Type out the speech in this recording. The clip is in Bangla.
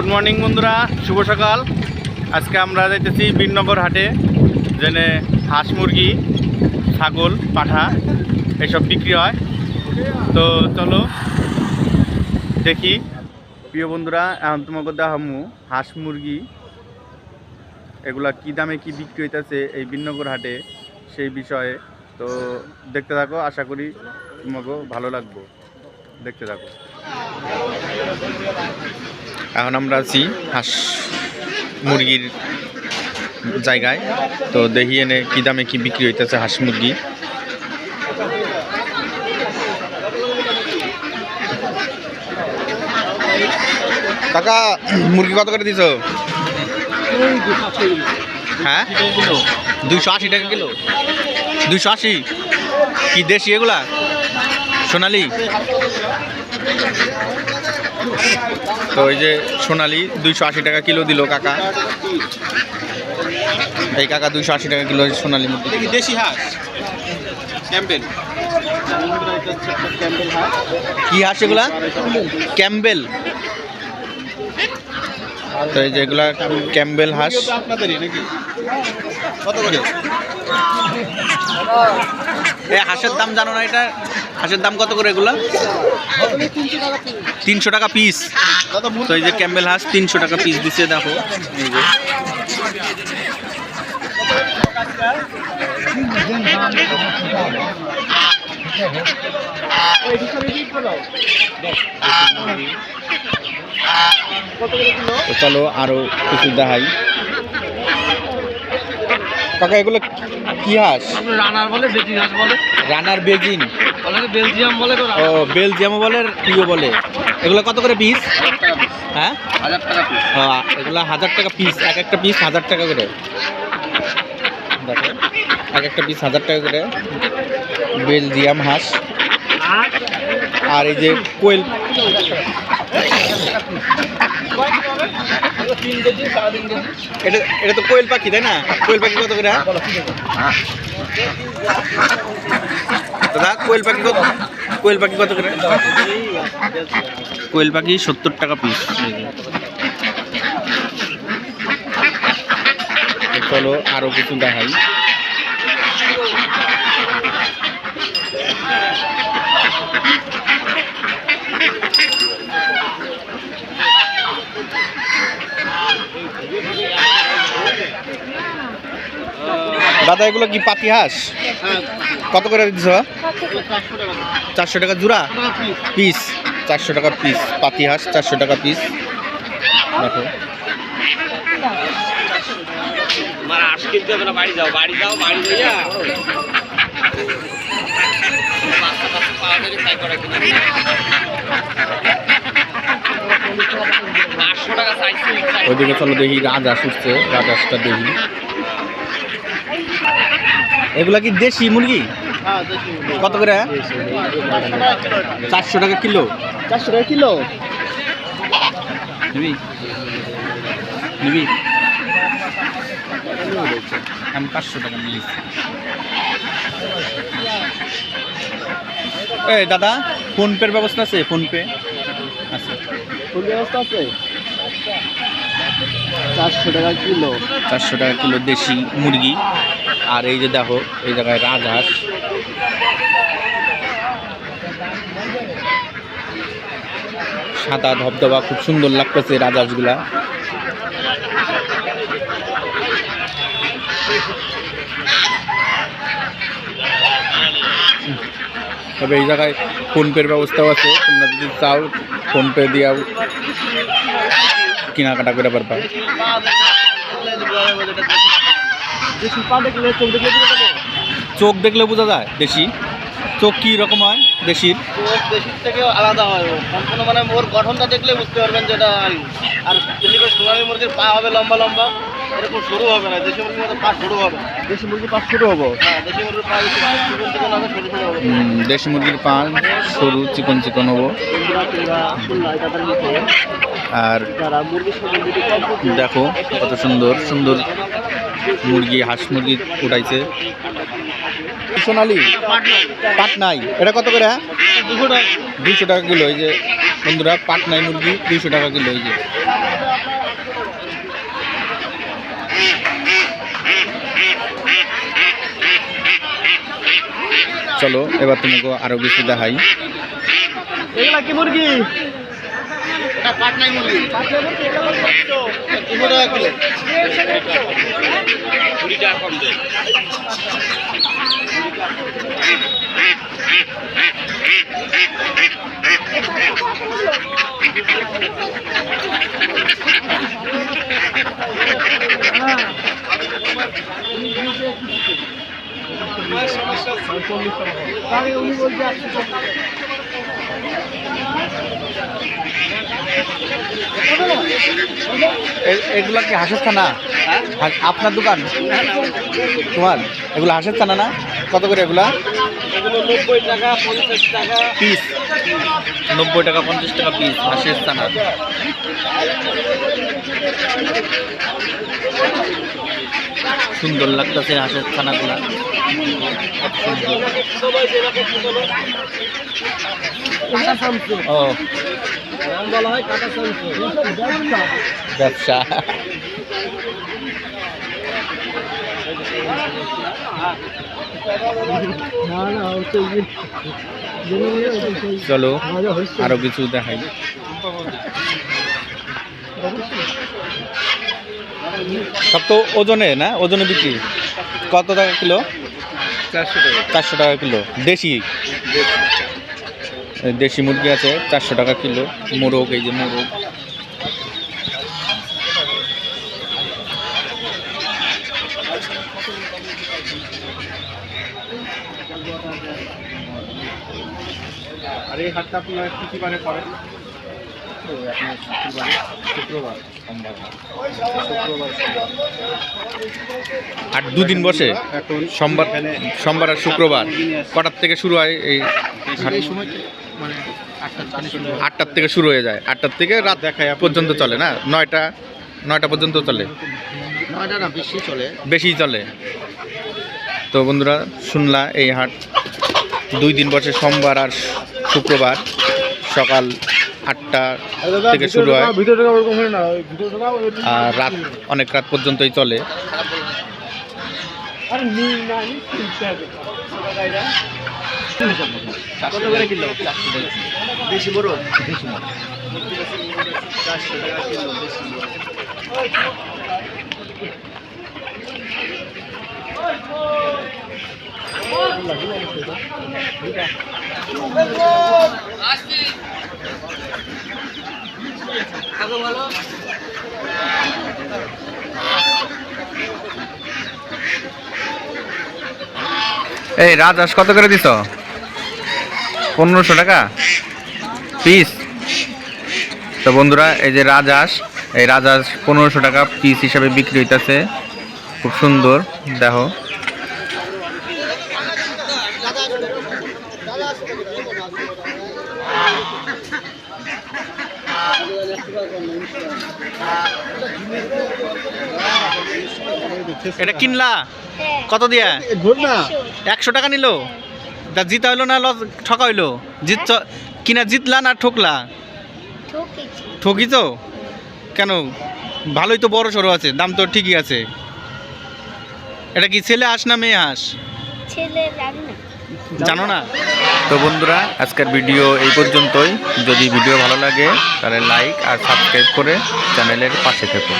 গুড মর্নিং বন্ধুরা। শুভ সকাল। আজকে আমরা যাইতেছি বীরনগর হাটে যেনে হাঁস মুরগি, ছাগল, পাঠা এসব বিক্রি হয়। তো চলো দেখি। প্রিয় বন্ধুরা, এখন তোমাকে দেখামু হাঁস মুরগি। এগুলা কি দামে কি বিক্রি হইতেছে এই বীরনগর হাটে, সেই বিষয়ে। তো দেখতে থাকো, আশা করি তোমাকে ভালো লাগবো। দেখতে থাকো। এখন আমরা আছি হাঁস মুরগির জায়গায়। তো দেখি এনে কী দামে কি বিক্রি হইতেছে হাঁস মুরগি। কাকা, মুরগি কত করে দিছ? হ্যাঁ? দুইশো আশি টাকা কিলো। দুইশো আশি? কি দেশি এগুলা? সোনালি? তো ওই যে সোনালি দুইশো আশি টাকা কিলো দিল কাকা। এই কাকা দুইশো আশি টাকা কিলো সোনালি মুরগি দেশি হাঁস। ক্যাম্পেল কি হাঁস এগুলা? ক্যাম্বেল তো এই যে এগুলা ক্যাম্বেল হাঁস। হাঁসের দাম জানো না এটা? হাঁসের দাম কত করে এগুলো? তিনশো টাকা পিস তো এই যে ক্যাম্বেল হাঁস তিনশো টাকা পিস দিচ্ছে দেখো। এই যে। চলো আরও কিছু দেখাই। কাকা এগুলো কি হাঁস? রানার বলে হাঁস বলে। রানার বেজিন। অনেকে বেলজিয়াম বলে ও বেলজিয়ামও বলে। এগুলো কত করে পিস হ্যাঁ? ও, এগুলো হাজার টাকা পিস এক একটা পিস হাজার টাকা করে। এক একটা পিস হাজার টাকা করে। বেলজিয়াম হাঁস। আর এই যে কোয়েল এটা এটা তো কোয়েল পাখি তাই না? কোয়েল পাখি কত করে দাদা কোয়েল পাখি কত কোয়েল পাখি কত করে? কোয়েল পাখি সত্তর টাকা পিস চলো আরও কিছু দেখাই। দাদা এগুলো কি পাতি হাঁস? কত করে দিছ? চারশো টাকা জোড়া? পিস। চারশো টাকা পিস। পাতি হাঁস চারশো টাকা পিস। দেখো। বাড়ি যাও বাড়ি যাও বাড়ি যাইয়া পাঁচশো টাকা চাইছি ওইদিকে চলো দেখি রাজহাঁস উঠছে রাজহাঁসটা দেখি। এগুলা কি দেশি মুরগি? হ্যাঁ কত করে? চারশো টাকা কিলো। চারশো টাকা কিলো? নিবি? নিবি? আমি পাঁচশো টাকা নিয়েছি। এই দাদা ফোনপের ব্যবস্থা আছে? ফোনপে? আছে। ফুল ব্যবস্থা আছে? চারশো টাকা কিলো। চারশো টাকা কিলো দেশি মুরগি। আর এই যে দেখো, এই জায়গায় রাজহাঁস। সাদা ধবধবা, খুব সুন্দর লাগতেছে রাজহাঁসগুলা। তবে এই জায়গায় ফোনপের ব্যবস্থাও আছে। তোমরা যদি চাও, ফোনপে দিয়াও। কেনাকাটা করে পারবা। চোখ দেখলে বুঝে যায়, দেশি। চোখ কি রকম হয়, দেশির? চোখ দেশির থেকে আলাদা হয়। সম্পূর্ণ মানে ওর গঠনটা দেখলে বুঝতে পারবেন যেটা আর সোনালি মুরগির পা হবে লম্বা লম্বা এরকম সরু হবে না দেশি মুরগির মতো পা সরু হবে। দেশি মুরগির পা সরু হবে? হ্যাঁ দেশি মুরগির পা চিকন চিকন হবে সরু সরু হবে। দেশি মুরগির পা সরু চিকন চিকন হব। আর দেখো কত সুন্দর সুন্দর মুরগি হাঁস মুরগি উঠাইছে। সোনালি পাটনাই এটা কত করে হ্যাঁ? দুশো টাকা। কিলো এই যে বন্ধুরা পাটনাই মুরগি দুইশো টাকা কিলো এই যে। চলো এবার তোমাকে আরও কিছু দেখাই। মুরগি? টাকা। কম এগুলা কি হাঁসের থানা আপনার দোকান? তোমার? এগুলো হাঁসের থানা না? কত করে এগুলা? নব্বই টাকা পঞ্চাশ টাকা। পিস। নব্বই টাকা পঞ্চাশ টাকা পিস হাঁসের খানা সুন্দর লাগতেছে হাঁসের খানাগুলা ও। ব্যবসা। চলো আরও কিছু দেখাই। সব তো ওজনে না? ওজনে বিক্রি। কত টাকা কিলো? চারশো টাকা। চারশো টাকা কিলো। দেশি? দেশি। মুরগি আছে চারশো টাকা কিলো। মোরগ এই যে মোরগ। আর এই হাটটা আপনার কি কি বারে করেন? শুক্রবার সোমবার। শুক্রবার আর দুদিন বসে? এখন সোমবার সোমবার আর শুক্রবার। কটার থেকে শুরু হয় এই মানে আটটার থেকে শুরু হয়ে। যায়। আটটার থেকে রাত দেখায় পর্যন্ত চলে না? নয়টা নয়টা পর্যন্ত চলে? নয়টা না বেশি চলে। বেশি চলে। তো বন্ধুরা শুনলা এই হাট। দুই দিন বসে সোমবার আর শুক্রবার। সকাল আটটা থেকে শুরু হয়। আর রাত অনেক রাত পর্যন্তই চলে। টাকা। এই রাজহাঁস কত করে দিছ? পনেরোশো টাকা? পিস তো বন্ধুরা, এই যে রাজহাঁস, এই রাজহাঁস পনেরোশো টাকা পিস হিসাবে বিক্রি হইতেছে। খুব সুন্দর, দেখো। এটা কিনলা? কত দিয়া? ঘুর না একশো টাকা নিল? তা জিতা হইল না লস ঠকা হইল? জিত কিনা জিতলা না ঠকলা? ঠকি তো কেন? ভালোই তো বড় সড়ো আছে দাম তো ঠিকই আছে। এটা কি ছেলে হাঁস না মেয়ে হাঁস? ছেলে জানি না। জানো না? তো বন্ধুরা, আজকের ভিডিও এই পর্যন্তই। যদি ভিডিও ভালো লাগে, তাহলে লাইক আর সাবস্ক্রাইব করে চ্যানেলের পাশে থেকো।